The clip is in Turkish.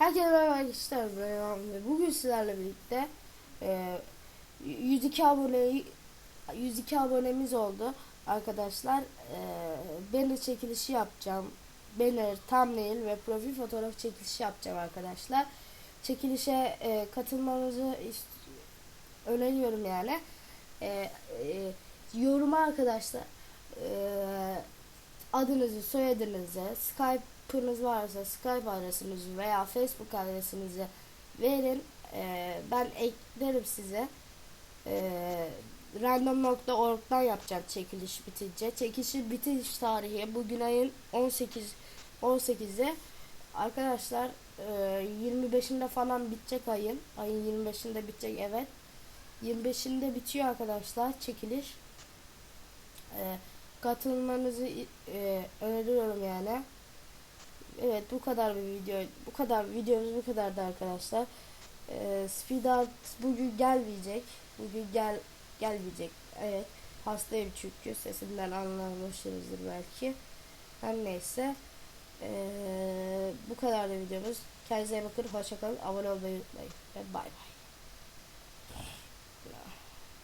Herkese merhaba arkadaşlar. Ben Ahmet. Bugün sizlerle birlikte e, 102 aboneyi 102 abonemiz oldu arkadaşlar. E, banner çekilişi yapacağım. Banner, thumbnail ve profil fotoğraf çekilişi yapacağım arkadaşlar. Çekilişe e, katılmanızı öneriyorum yani. E, e, yoruma arkadaşlar e, adınızı, soyadınızı, Skype'ınız varsa Skype adresinizi veya Facebook adresinizi verin. Ee, ben eklerim size. Ee, random.org'dan yapacağım çekiliş bitince. Çekilişin bitiş tarihi bugün ayın 18 18'i. Arkadaşlar e, 25'inde falan bitecek ayın. Ayın 25'inde bitecek evet. 25'inde bitiyor arkadaşlar çekiliş. Ee, katılmanızı e, öneriyorum yani. Evet bu kadar bir video. Bu kadar videomuz bu kadardı arkadaşlar. Ee, Speed Art bugün gelmeyecek. Bugün gel gelmeyecek. Evet. Hastayım çünkü sesimden anlamışsınızdır belki. Her neyse. Ee, bu kadar da videomuz. Kendinize iyi bakın. Hoşçakalın. Abone olmayı unutmayın. Ve bay bay.